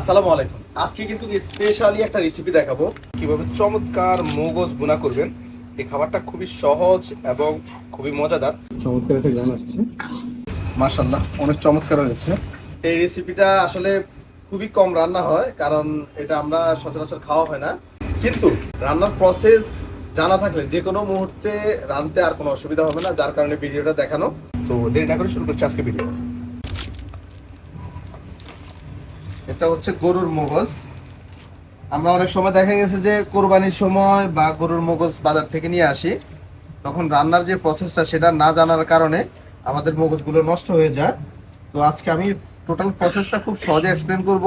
আসসালামু আলাইকুম। আজকে কিন্তু স্পেশালি একটা রেসিপি দেখাবো। কীভাবে চমৎকার মগজ বোনা করবেন। এই খাবারটা খুবই সহজ এবং খুবই মজাদার। চমৎকার একটা গান আসছে। মাশাল্লাহ অনেক চমৎকার হয়েছে। এই রেসিপিটা আসলে খুবই কম রান্না হয় কারণ এটা আমরা সচরাচর খাওয়া হয় না। কিন্তু রান্নার প্রসেস জানা থাকলে যে কোনো মুহূর্তে রানতে আর কোনো অসুবিধা হবে না যার কারণে ভিডিওটা দেখানো। তো দেরি না করে শুরু করছি আজকে ভিডিও এটা হচ্ছে গরুর মগজ। আমরা অনেক সময় দেখা গেছে যে কোরবানির সময় বা গরুর মগজ বাজার থেকে নিয়ে আসি। তখন রান্নার যে প্রসেসটা সেটা না জানার কারণে আমাদের মগজগুলো নষ্ট হয়ে যায়। তো আজকে আমি টোটাল প্রসেসটা খুব সহজে এক্সপ্লেন করব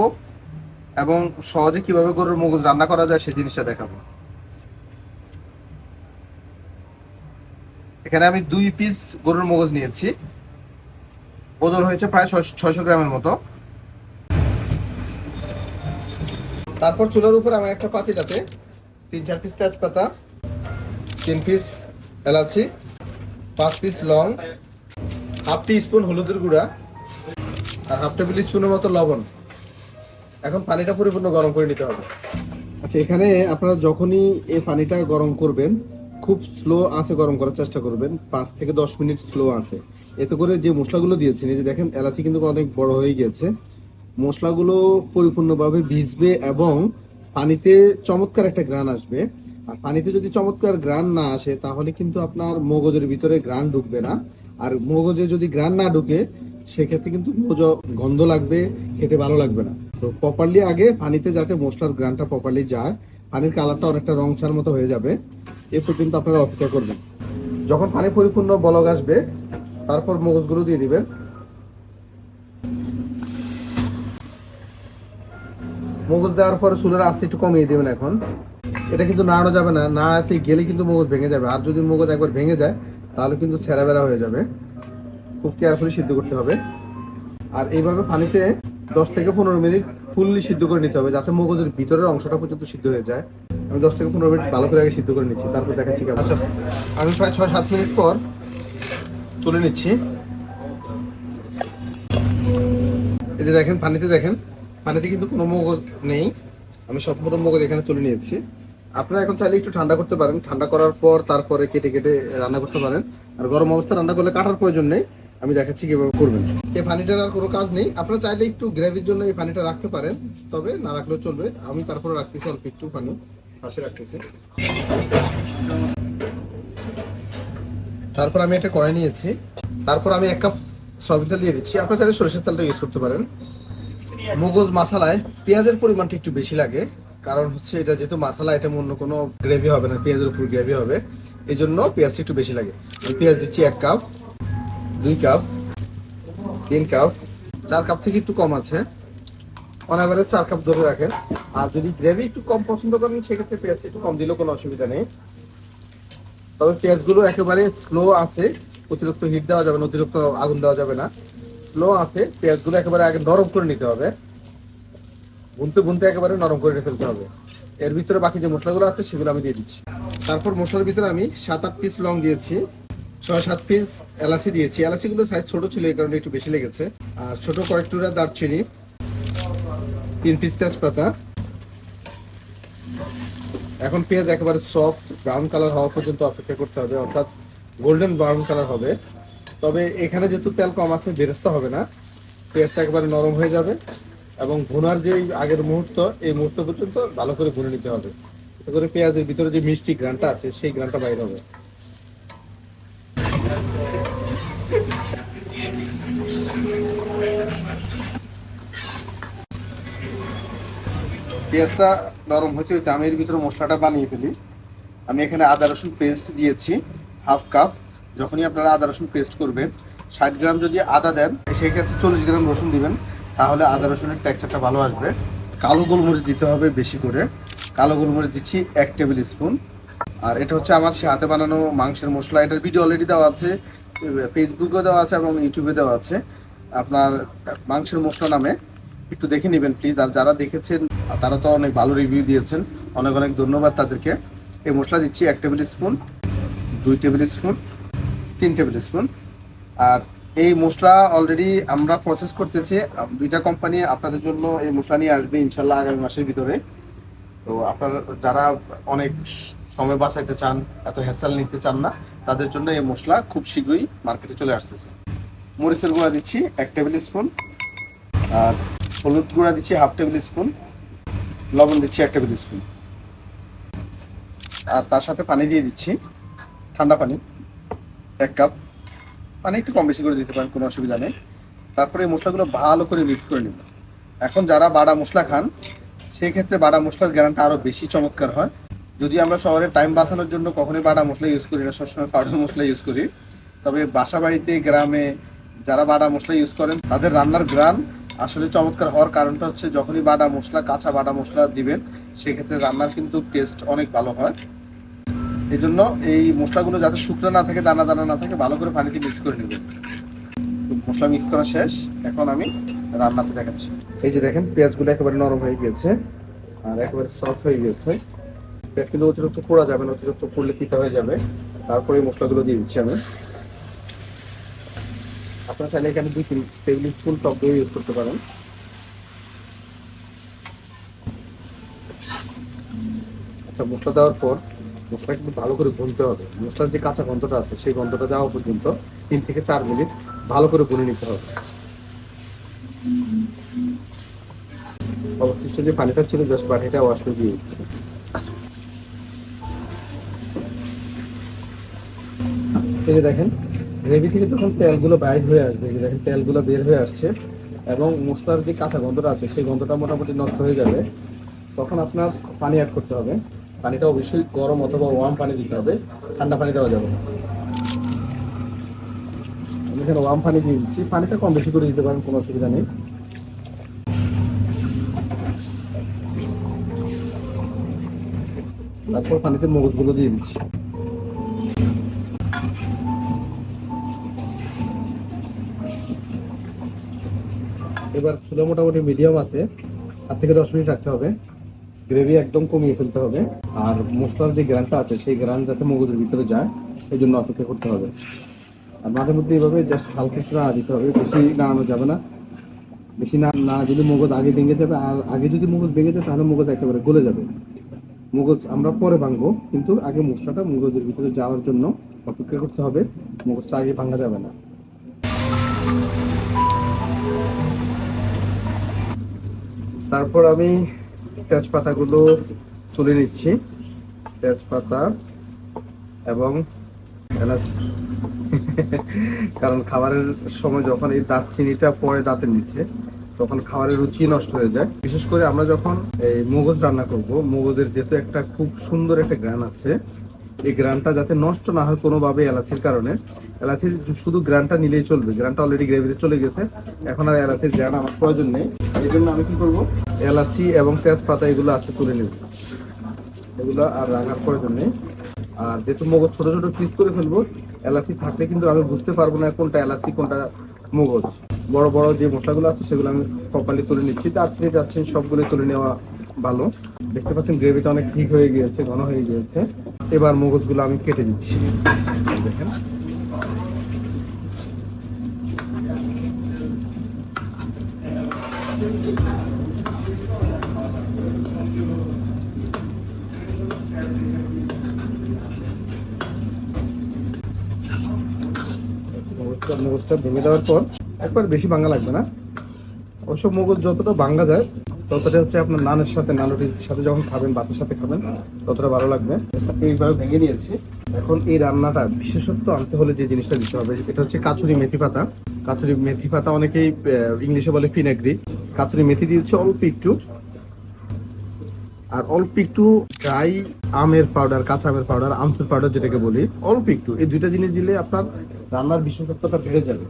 এবং সহজে কীভাবে গরুর মগজ রান্না করা যায় সেই জিনিসটা দেখাবো। এখানে আমি দুই পিস গরুর মগজ নিয়েছি। ওজন হয়েছে প্রায় ছয়শো গ্রামের মতো। তারপর চুলার উপর আমার একটা পাতিলাতে তিন, চার পিস তেজপাতা, তিন পিস এলাচি, পাঁচ পিস লং হাফ টি স্পুন হলুদের গুঁড়া, আর হাফ টেবিল স্পুনের মতো লবণ। এখন পানিটা পরিপূর্ণ গরম করে নিতে হবে। আচ্ছা এখানে আপনারা যখনই এই পানিটা গরম করবেন, খুব স্লো আছে গরম করার চেষ্টা করবেন। পাঁচ থেকে দশ মিনিট স্লো আছে। এতে করে যে মশলাগুলো দিয়েছেন, এই যে দেখেন, এলাচি কিন্তু অনেক বড় হয়ে গিয়েছে। মশলাগুলো পরিপূর্ণভাবে ভিজবে এবং পানিতে চমৎকার একটা গ্রান আসবে। আর পানিতে যদি চমৎকার গ্রান না আসে, তাহলে কিন্তু আপনার মগজের ভিতরে গ্রান ঢুকবে না। আর মগজে যদি গ্রান না ঢুকে, সেক্ষেত্রে কিন্তু মগজ গন্ধ লাগবে, খেতে ভালো লাগবে না। তো প্রপারলি আগে পানিতে যাতে মশলার গ্রানটা প্রপারলি যায়, পানির কালারটা অনেকটা রং ছার মতো হয়ে যাবে। এ পর্যন্ত আপনারা অপেক্ষা করবেন। যখন পানি পরিপূর্ণ বলক আসবে, তারপর মগজগুলো দিয়ে দিবেন। মগজ দেওয়ার পরে চুলের আস্তে একটু কমিয়ে দেবেন এখন। এটা কিন্তু নাড়ানো যাবে না নাড়াতে গেলে কিন্তু মগজ ভেঙে যাবে। আর যদি মগজ একবার ভেঙে যায় তাহলে কিন্তু ছেঁড়া বেড়া হয়ে যাবে। খুব কেয়ারফুলি সিদ্ধ করতে হবে। আর এইভাবে পানিতে দশ থেকে পনেরো মিনিট ফুললি সিদ্ধ করে নিতে হবে যাতে মগজের ভিতরের অংশটা পর্যন্ত সিদ্ধ হয়ে যায়। আমি দশ থেকে পনেরো মিনিট ভালো করে আগে সিদ্ধ করে নিচ্ছি তারপর দেখাচ্ছি কেমন। আচ্ছা আমি প্রায় ছয় সাত মিনিট পর তুলে নিচ্ছি। এই যে দেখেন পানিতে দেখেন। পানিতে কিন্তু কোনো মগজ নেই। আমি সম্পূর্ণ মগজ এখানে তুলে নিয়েছি। আপনারা এখন চাইলে একটু ঠান্ডা করতে পারেন। ঠান্ডা করার পর তারপরে কেটে কেটে রান্না করতে পারেন। আর গরম অবস্থা রান্না করলে কাটার প্রয়োজন নেই। আমি দেখাচ্ছি কীভাবে করবেন। এই পানিটার আর কোনো কাজ নেই। আপনারা চাইলে একটু গ্রেভির জন্য এই পানিটা রাখতে পারেন। তবে না রাখলেও চলবে। আমি তারপরে রাখতেছি অল্প একটু পানি। পাশে রাখতেছি। তারপর আমি একটা কড়াই নিয়েছি। তারপর আমি এক কাপ সয়াবিন দিয়ে দিচ্ছি। আপনারা চাইলে সরিষার তেলটা ইউজ করতে পারেন। মগজ মশালায় পেঁয়াজের পরিমাণটা একটু বেশি লাগে। কারণ হচ্ছে এটা যেহেতু মশলা, এটা অন্য কোনো গ্রেভি হবে না, পেঁয়াজের উপর গ্রেভি হবে। এই জন্য পেঁয়াজটা একটু বেশি লাগে। পেঁয়াজ দিচ্ছি এক কাপ দুই কাপ তিন কাপ চার কাপ থেকে একটু কম আছে। অন অ্যাভারেজ চার কাপ ধরে রাখেন। আর যদি গ্রেভি একটু কম পছন্দ করেন, সেক্ষেত্রে পেঁয়াজটা একটু কম দিলেও কোনো অসুবিধা নেই। তবে পেঁয়াজগুলো একেবারে স্লো আছে, অতিরিক্ত হিট দেওয়া যাবে না, অতিরিক্ত আগুন দেওয়া যাবে না। স্লো আছে, পেঁয়াজগুলো একেবারে আগে নরম করে নিতে হবে। বুনতে বুনতে একেবারে নরম করে ফেলতে হবে। এর ভিতরে বাকি যে মশলাগুলো আছে, সেগুলো আমি দিয়ে দিচ্ছি। তারপর মশলার ভিতরে আমি সাত আট পিস লং দিয়েছি ছয় সাত পিস এলাচি দিয়েছি। এলাচিগুলো সাইজ ছোট ছিল, এই কারণে একটু বেশি লেগেছে। আর ছোট কয়েক টুকরা দারচিনি, তিন পিস তেজপাতা। এখন পেঁয়াজ একেবারে সফট ব্রাউন কালার হওয়া পর্যন্ত অপেক্ষা করতে হবে, অর্থাৎ গোল্ডেন ব্রাউন কালার হবে। তবে এখানে যেহেতু তেল কম আছে, বেরেস্তা হবে না। পেঁয়াজটা একেবারে নরম হয়ে যাবে এবং ভুনার যে আগের মুহূর্ত, এই মুহূর্ত পর্যন্ত ভালো করে ভুনে নিতে হবে। এতে করে পেঁয়াজের ভিতরে যে মিষ্টি গ্রানটা আছে, সেই গ্রানটা বাইরে হবে। পেঁয়াজটা নরম হইতে হইতে আমি এর ভিতরে মশলাটা বানিয়ে ফেলি। আমি এখানে আদা রসুন পেস্ট দিয়েছি হাফ কাপ যখনই আপনারা আদা রসুন পেস্ট করবেন, ষাট গ্রাম যদি আদা দেন, সেই ক্ষেত্রে চল্লিশ গ্রাম রসুন দিবেন, তাহলে আদা রসুনের টেক্সচারটা ভালো আসবে। কালো গোলমরিচ দিতে হবে বেশি করে। কালো গোলমরিচ দিচ্ছি এক টেবিল স্পুন। আর এটা হচ্ছে আমার সে হাতে বানানো মাংসের মশলা। এটার ভিডিও অলরেডি দেওয়া আছে ফেসবুকেও দেওয়া আছে এবং ইউটিউবে দেওয়া আছে। আপনার মাংসের মশলা নামে একটু দেখে নেবেন প্লিজ আর যারা দেখেছেন, তারা তো অনেক ভালো রিভিউ দিয়েছেন। অনেক অনেক ধন্যবাদ তাদেরকে। এই মশলা দিচ্ছি এক টেবিল স্পুন, দুই টেবিল স্পুন। তিন টেবিল স্পুন। আর এই মশলা অলরেডি আমরা প্রসেস করতেছি। দুইটা কোম্পানি আপনাদের জন্য এই মশলা নিয়ে আসবে ইনশাল্লাহ আগামী মাসের ভিতরে। তো আপনারা, যারা অনেক সময় বাঁচাইতে চান, এত হ্যাসাল নিতে চান না, তাদের জন্য এই মশলা খুব শীঘ্রই মার্কেটে চলে আসতেছে। মরিচের গুঁড়া দিচ্ছি, এক টেবিল স্পুন। আর হলুদ গুঁড়া দিচ্ছি, হাফ টেবিল স্পুন। লবণ দিচ্ছি, এক টেবিল স্পুন। আর তার সাথে পানি দিয়ে দিচ্ছি, ঠান্ডা পানি। এক কাপ পানি একটু কম বেশি করে দিতে পারেন, কোনো অসুবিধা নেই। তারপরে এই মশলাগুলো ভালো করে মিক্স করে নেব এখন যারা বাটা মশলা খান সেই ক্ষেত্রে বাটা মশলার গ্যারান্টি আরও বেশি চমৎকার হয়। যদি আমরা শহরে টাইম বাঁচানোর জন্য কখনোই বাটা মশলা ইউজ করি না, সবসময় পাউডার মশলা ইউজ করি, তবে বাসা বাড়িতে গ্রামে যারা বাটা মশলা ইউজ করেন, তাদের রান্নার গ্রান আসলে চমৎকার হওয়ার কারণটা হচ্ছে যখনই বাটা মশলা, কাঁচা বাটা মশলা দিবেন, সেক্ষেত্রে রান্নার কিন্তু টেস্ট অনেক ভালো হয়। এই জন্য এই মশলাগুলো যাতে শুকনো না থাকে, দানা দানা না থাকে, ভালো করে পানিতে মিক্স করে নেবেন মশলা মিক্স করা শেষ। এখন আমি রান্নাতে দেখাচ্ছি। এই যে দেখেন, পেঁয়াজগুলো একেবারে নরম হয়ে গিয়েছে আর একেবারে সফট হয়ে গিয়েছে। পেঁয়াজ কিন্তু অতিরিক্ত পোড়া যাবে না, অতিরিক্ত পড়লে তিতা হয়ে যাবে। তারপরে এই মশলাগুলো দিয়ে দিচ্ছি আমি। আপনারা চাইলে এখানে দুই তিন টেবিল স্পুন টক দই ইউজ করতে পারেন। আচ্ছা মশলা দেওয়ার পর মশলা কিন্তু ভালো করে ভুনতে হবে। মশলার যে কাঁচা গন্ধটা আছে, সেই গন্ধটা যাওয়া পর্যন্ত তিন থেকে চার মিনিট ভালো করে ভুনে নিতে হবে। অবশিষ্ট যে পানিটা ছিল জাস্ট পানিটা ওয়াশ করে দিয়ে। এই যে দেখেন গ্রেভি থেকে যখন তেলগুলো বাইর হয়ে আসবে, এই যে দেখেন তেলগুলো বের হয়ে আসছে, এবং মশলার যে কাঁচা গন্ধটা আছে, সেই গন্ধটা মোটামুটি নষ্ট হয়ে যাবে। তখন আপনার পানি অ্যাড করতে হবে। পানিটা অবশ্যই গরম অথবা ওয়ার্ম পানি দিতে হবে। ঠান্ডা পানি দেওয়া যাবে না। আমি এখানে ওয়ার্ম পানি দিয়ে দিচ্ছি। পানিটা কম বেশি করে দিতে পারেন, কোনো অসুবিধা নেই। তারপর পানিতে মগজগুলো দিয়ে দিচ্ছি। এবার চুলা মোটামুটি মিডিয়াম আছে। তার থেকে দশ মিনিট রাখতে হবে। গ্রেভি একদম কমিয়ে ফেলতে হবে। আর মশলার যে গ্রানটা আছে, সেই গ্রান যাতে মগজের ভিতরে যায় এই জন্য অপেক্ষা করতে হবে। আর মাঝে মধ্যে এইভাবে জাস্ট হালকা একটু দিতে হবে। বেশি নাড়ানো যাবে না। বেশি না না যদি মগজ আগে ভেঙে যাবে। আর আগে যদি মগজ ভেঙে যায়, তাহলে মগজ একেবারে গলে যাবে। মগজ আমরা পরে ভাঙবো, কিন্তু আগে মশলাটা মগজের ভিতরে যাওয়ার জন্য অপেক্ষা করতে হবে। মগজটা আগে ভাঙা যাবে না। তারপর আমি তেজপাতাগুলো তুলে নিচ্ছি। তেজপাতা এবং কারণ খাবারের সময় যখন এই দারচিনিটা পরে দাঁতের নিচে তখন খাবারের রুচি নষ্ট হয়ে যায়। বিশেষ করে আমরা যখন এই মগজ রান্না করব, মগজের যেহেতু একটা খুব সুন্দর একটা গ্রান আছে, এই গ্রানটা যাতে নষ্ট না হয় কোনোভাবে এলাচির কারণে, এলাচির শুধু গ্রানটা নিলেই চলবে। গ্রানটা অলরেডি গ্রেভিতে চলে গেছে। এখন আর এলাচির গ্রান আমার প্রয়োজন নেই। এই জন্য আমি কি করব? এলাচি এবং তেজপাতা এগুলো আজকে তুলে নেব। এগুলো আর রাখার প্রয়োজন নেই। আর যেহেতু মগজ ছোট ছোট পিস করে ফেলব, এলাচি থাকলে কিন্তু আমি বুঝতে পারব না কোনটা এলাচি, কোনটা মগজ। বড় বড় যে মশলাগুলো আছে সেগুলো আমি প্রপারলি তুলে নিচ্ছি। তার দারচিনি দারচিনি সবগুলো তুলে নেওয়া ভালো। দেখতে পাচ্ছেন গ্রেভিটা অনেক ঠিক হয়ে গিয়েছে, ঘন হয়ে গিয়েছে। এবার মগজগুলো আমি কেটে দিচ্ছি। দেখেন। মগজটা মগজটা ভেঙে দেওয়ার পর একবার বেশি ভাঙা লাগবে না। অবশ্য মগজ যতটা ভাঙা যায় ততটা হচ্ছে আপনার নানের সাথে নান রুটির সাথে যখন খাবেন ভাতের সাথে খাবেন ততটা ভালো লাগবে। এইভাবে ভেঙে নিয়েছি। এখন এই রান্নাটা বিশেষত্ব আনতে হলে যে জিনিসটা দিতে হবে এটা হচ্ছে কাচুরি মেথি পাতা। কাচুরি মেথি পাতা অনেকেই ইংলিশে বলে ফিনাগ্রি কাচুরি মেথি দিয়েছে অল্প একটু। আর অল্প একটু ড্রাই আমের পাউডার কাঁচা আমের পাউডার আমচুর পাউডার যেটাকে বলি, অল্প একটু। এই দুইটা জিনিস দিলে আপনার রান্নার বিশেষত্বটা বেড়ে যাবে।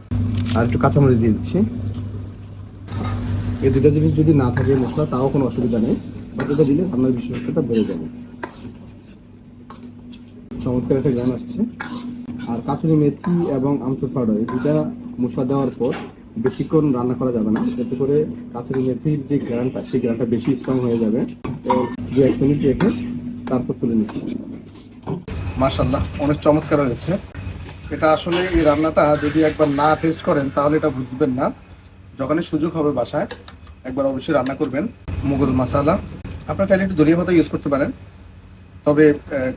আর একটু কাঁচামরিচ দিয়ে দিচ্ছি। এই দুটো জিনিস যদি না থাকে মশলা, তাও কোনো অসুবিধা নেই। বাকিটা দিলে রান্নার বিশেষত্বটা বেড়ে যাবে। চমৎকার একটা গান আসছে। আর কাঁচুরি, মেথি এবং আমচুর পাউডার এই দুটা মশলা দেওয়ার পর বেশিক্ষণ রান্না করা যাবে না। যাতে করে কাঁচুরি মেথির যে গ্রানটা, সেই গ্রানটা বেশি স্ট্রং হয়ে যাবে। তো দু এক মিনিট রেখে তারপর তুলে নিচ্ছি। মাশাল্লাহ অনেক চমৎকার হয়েছে। এটা আসলে এই রান্নাটা যদি একবার না টেস্ট করেন, তাহলে এটা বুঝবেন না। যখনই সুযোগ হবে বাসায়, একবার অবশ্যই রান্না করবেন। মুগল মশালা আপনারা চাইলে একটু ধনিয়া পাতা ইউজ করতে পারেন। তবে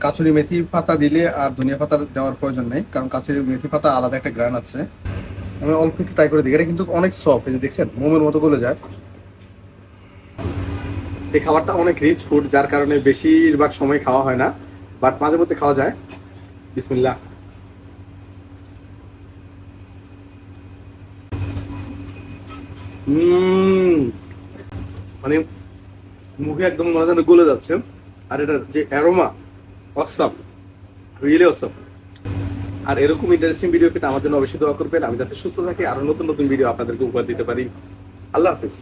কাচুরি, মেথি পাতা দিলে আর ধনিয়া পাতা দেওয়ার প্রয়োজন নেই। কারণ কাচুরি, মেথি পাতা আলাদা একটা গ্রান আছে। আমি অল্প একটু ট্রাই করে দিই এটা কিন্তু অনেক সফট এই যে দেখছেন মোমের মতো গলে যায়। এই খাবারটা অনেক রিচ ফুড যার কারণে বেশিরভাগ সময় খাওয়া হয় না বাট মাঝে মধ্যে খাওয়া যায়। বিসমিল্লাহ। উম, মানে মুখে একদম মনে যেন গলে যাচ্ছে। আর এটার যে অ্যারোমা অসাম রিয়েলি অসাম আর এরকম ইন্টারেস্টিং ভিডিও পেতে আমাদের জন্য অবশ্যই দোয়া করবেন। আমি যাতে সুস্থ থাকি, আরও নতুন নতুন ভিডিও আপনাদেরকে উপহার দিতে পারি। আল্লাহ হাফিজ।